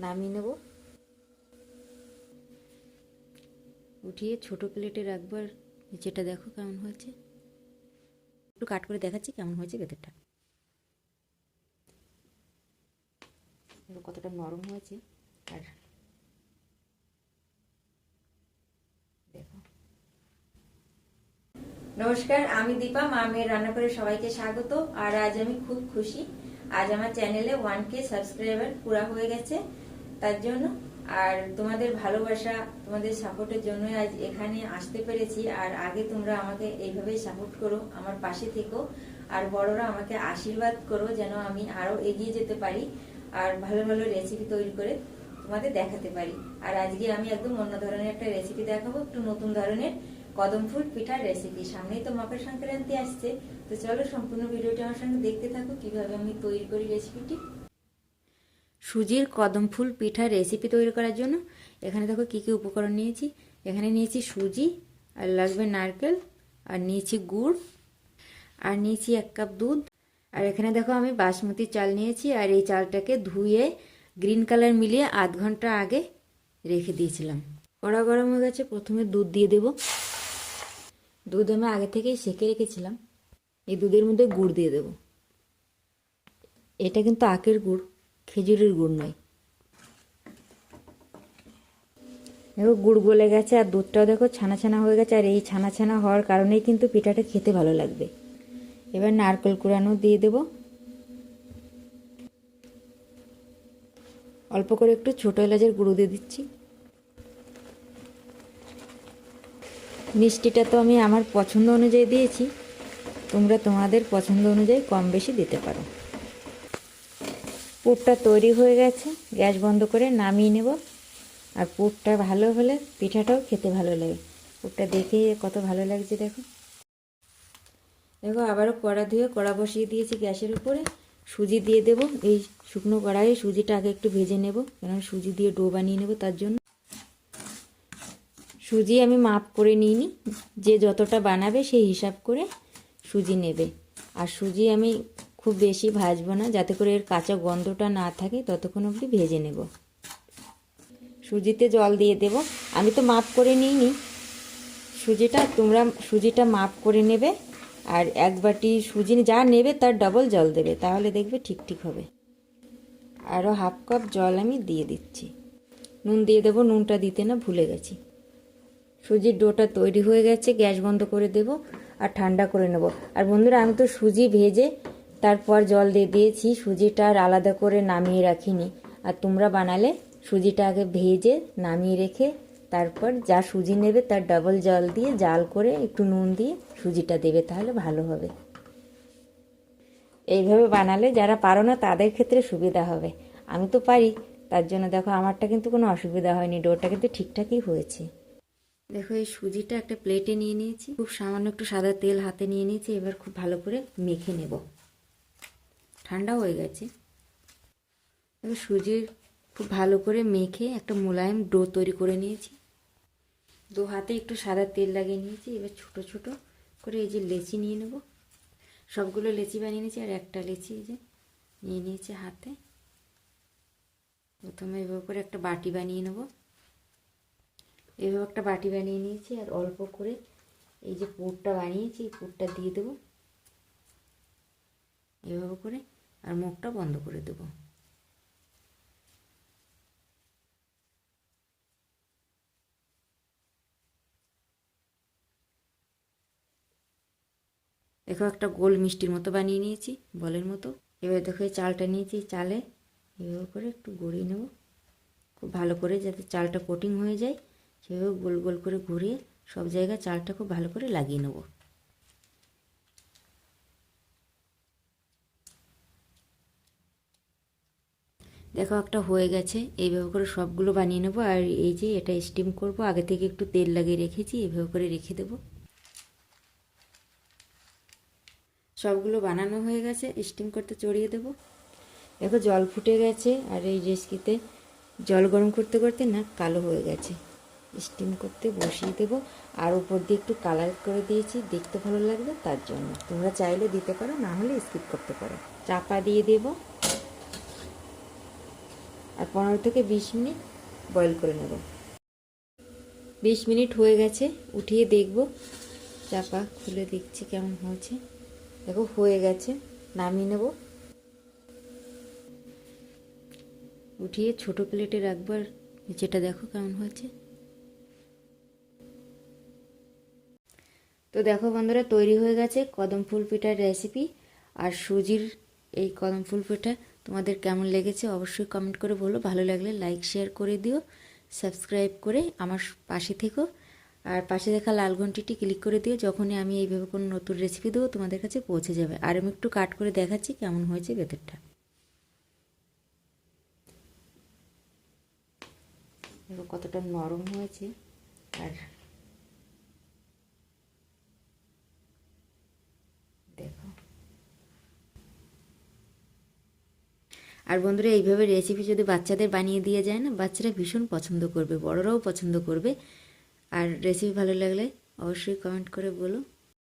নামিয়ে নেব। উঠিয়ে ছোট প্লেটে রাখব আর নিচেটা দেখো কেমন হয়েছে। একটু কাট করে দেখাচ্ছি কেমন হয়েছে ভেতরটা। কতটা নরম হয়েছে আর দেখো। নমস্কার, আমি দীপা, মা মেয়ের রান্না করে সবাইকে স্বাগত। আর আজ আমি খুব খুশি। আজ আমার চ্যানেলে ওয়ান কে সাবস্ক্রাইবার পুরা হয়ে গেছে। তার জন্য। আর তোমাদের ভালোবাসা, তোমাদের সাপোর্টের জন্যই আজ এখানে আসতে পেরেছি। আর আগে তোমরা আমাকে এইভাবেই সাপোর্ট করো, আমার পাশে থেকো। আর বড়রা আমাকে আশীর্বাদ করো যেন আমি আরও এগিয়ে যেতে পারি আর ভালো ভালো রেসিপি তৈরি করে তোমাদের দেখাতে পারি। আর আজকে আমি একদম অন্য ধরনের একটা রেসিপি দেখাবো, একটু নতুন ধরনের কদম ফুল পিঠার রেসিপি সামনেই তো মকর সংক্রান্তি আসছে। তো চলো সম্পূর্ণ ভিডিওটি আমার সঙ্গে দেখতে থাকো, কীভাবে আমি তৈরি করি রেসিপিটি সুজির কদম ফুল পিঠার রেসিপি তৈরি করার জন্য। এখানে দেখো কী কী উপকরণ নিয়েছি। এখানে নিয়েছি সুজি, আর লাগবে নারকেল, আর নিয়েছি গুড়, আর নিয়েছি এক কাপ দুধ। আর এখানে দেখো আমি বাসমতি চাল নিয়েছি, আর এই চালটাকে ধুয়ে গ্রিন কালার মিলিয়ে আধ ঘণ্টা আগে রেখে দিয়েছিলাম। কড়া গরম হয়ে গেছে, প্রথমে দুধ দিয়ে দেব। দুধ আমি আগে থেকেই সেকে রেখেছিলাম। এই দুধের মধ্যে গুড় দিয়ে দেব। এটা কিন্তু আখের গুড়। খেজুরের গুড় নয়। দেখো, গুড় গলে গেছে আর দুধটাও দেখো ছানা ছানা হয়ে গেছে, আর এই ছানা ছানা হওয়ার কারণেই কিন্তু পিঠাটা খেতে ভালো লাগবে। এবার নারকেল কুড়ানো দিয়ে দেব। অল্প করে একটু ছোটো এলাচের গুঁড়ো দিয়ে দিচ্ছি। মিষ্টিটা তো আমি আমার পছন্দ অনুযায়ী দিয়েছি, তোমরা তোমাদের পছন্দ অনুযায়ী কম বেশি দিতে পারো। পুরটা তৈরি হয়ে গেছে, গ্যাস বন্ধ করে নামিয়ে নেব। আর পুরটা ভালো হলে পিঠাটাও খেতে ভালো লাগে। পুরটা দেখে কত ভালো লাগছে, দেখো। দেখো, আবারও কড়া ধুয়ে কড়া বসিয়ে দিয়েছি গ্যাসের উপরে। সুজি দিয়ে দেব। এই শুকনো কড়াইয়ে সুজিটা আগে একটু ভেজে নেব। কেন সুজি দিয়ে ডো বানিয়ে নেব তার জন্য। সুজি আমি মাপ করে নিইনি। যে যতটা বানাবে সেই হিসাব করে সুজি নেবে। আর সুজি আমি খুব বেশি ভাজবো না, যাতে করে এর কাঁচা গন্ধটা না থাকে, ততক্ষণ অবধি ভেজে নেব। সুজিতে জল দিয়ে দেব। আমি তো মাপ করে নিইনি। সুজিটা, তোমরা সুজিটা মাপ করে নেবে। আর এক বাটি সুজি যা নেবে তার ডবল জল দেবে, তাহলে দেখবে ঠিক ঠিক হবে। আরও হাফ কাপ জল আমি দিয়ে দিচ্ছি। নুন দিয়ে দেবো, নুনটা দিতে না ভুলে গেছি। সুজির ডোটা তৈরি হয়ে গেছে, গ্যাস বন্ধ করে দেব আর ঠান্ডা করে নেব। আর বন্ধুরা, আমি তো সুজি ভেজে তারপর জল দিয়ে দিয়েছি, সুজিটা আর আলাদা করে নামিয়ে রাখিনি। আর তোমরা বানালে সুজিটা আগে ভেজে নামিয়ে রেখে তারপর যা সুজি নেবে তার ডাবল জল দিয়ে জাল করে একটু নুন দিয়ে সুজিটা দেবে, তাহলে ভালো হবে। এইভাবে বানালে যারা পারো না তাদের ক্ষেত্রে সুবিধা হবে। আমি তো পারি, তার জন্য দেখো আমারটা কিন্তু কোনো অসুবিধা হয়নি ডোরটা কিন্তু ঠিকঠাকই হয়েছে। দেখো এই সুজিটা একটা প্লেটে নিয়ে নিয়েছি, খুব সামান্য একটু সাদা তেল হাতে নিয়ে নিয়েছি, এবার খুব ভালো করে মেখে নেব। ঠান্ডা হয়ে গেছে। এবার সুজির খুব ভালো করে মেখে একটা মোলায়েম ডো তৈরি করে নিয়েছি। দু হাতে একটু সাদা তেল লাগিয়ে নিয়েছি, এবার ছোট ছোট করে এই যে লেচি নিয়ে নেব। সবগুলো লেচি বানিয়ে নিয়েছি আর একটা লেচি এই যে নিয়ে নিয়েছি হাতে। প্রথমে এভাবে করে একটা বাটি বানিয়ে নেব। এভাবে একটা বাটি বানিয়ে নিয়েছি আর অল্প করে এই যে পুরটা বানিয়েছি পুরটা দিয়ে দেবো। এভাবে করে আর মুখটা বন্ধ করে দেবো। দেখো একটা গোল মিষ্টির মতো বানিয়ে নিয়েছি, বলের মতো। এবার দেখো এই চালটা নিয়েছি চালে। এভাবে করে একটু গড়িয়ে নেব। খুব ভালো করে যাতে চালটা কোটিং হয়ে যায়, সেভাবে গোল গোল করে ঘুরিয়ে সব জায়গায় চালটা খুব ভালো করে লাগিয়ে নেব। দেখো একটা হয়ে গেছে, এইভাবে করে সবগুলো বানিয়ে নেব, আর এই যে এটা স্টিম করব, আগে থেকে একটু তেল লাগিয়ে রেখেছি এভাবে করে রেখে দেবো। সবগুলো বানানো হয়ে গেছে স্টিম করতে চড়িয়ে দেবো। দেখো জল ফুটে গেছে, আর এই রেসকিতে জল গরম করতে করতে না কালো হয়ে গেছে। স্টিম করতে বসিয়ে দেবো, আর উপর দিয়ে একটু কালার করে দিয়েছি, দেখতে ভালো লাগবে তার জন্য। তোমরা চাইলে দিতে পারো, না হলে স্কিপ করতে পারো। চাপা দিয়ে দেব। আর পনেরো থেকে বিশ মিনিট বয়েল করে নেব। বিশ মিনিট হয়ে গেছে, উঠিয়ে দেখব। চাপা খুলে দেখছি কেমন হয়েছে। দেখো, হয়ে গেছে, নামিয়ে নেব। উঠিয়ে ছোট প্লেটে রাখব আর নিচেটা দেখো কেমন হয়েছে। তো দেখো বন্ধুরা, তৈরি হয়ে গেছে কদম ফুল পিঠার রেসিপি আর সুজির এই কদম ফুল পিঠা তোমাদের কেমন লেগেছে অবশ্যই কমেন্ট করে বলো। ভালো লাগলে লাইক শেয়ার করে দিও। সাবস্ক্রাইব করে আমার পাশে থেকো। আর পাশে দেখা লাল ঘন্টিটি ক্লিক করে দিও। যখনই আমি এইভাবে কোনো নতুন রেসিপি দেবো, তোমাদের কাছে পৌঁছে যাবে। আর আমি একটু কাট করে দেখাচ্ছি কেমন হয়েছে ভেতরটা কতটা নরম হয়েছে। আর দেখো আর বন্ধুরা, এইভাবে রেসিপি যদি বাচ্চাদের বানিয়ে দিয়ে যায় না, বাচ্চারা ভীষণ পছন্দ করবে, বড়রাও পছন্দ করবে। আর রেসিপি ভালো লাগলে অবশ্যই কমেন্ট করে বলো।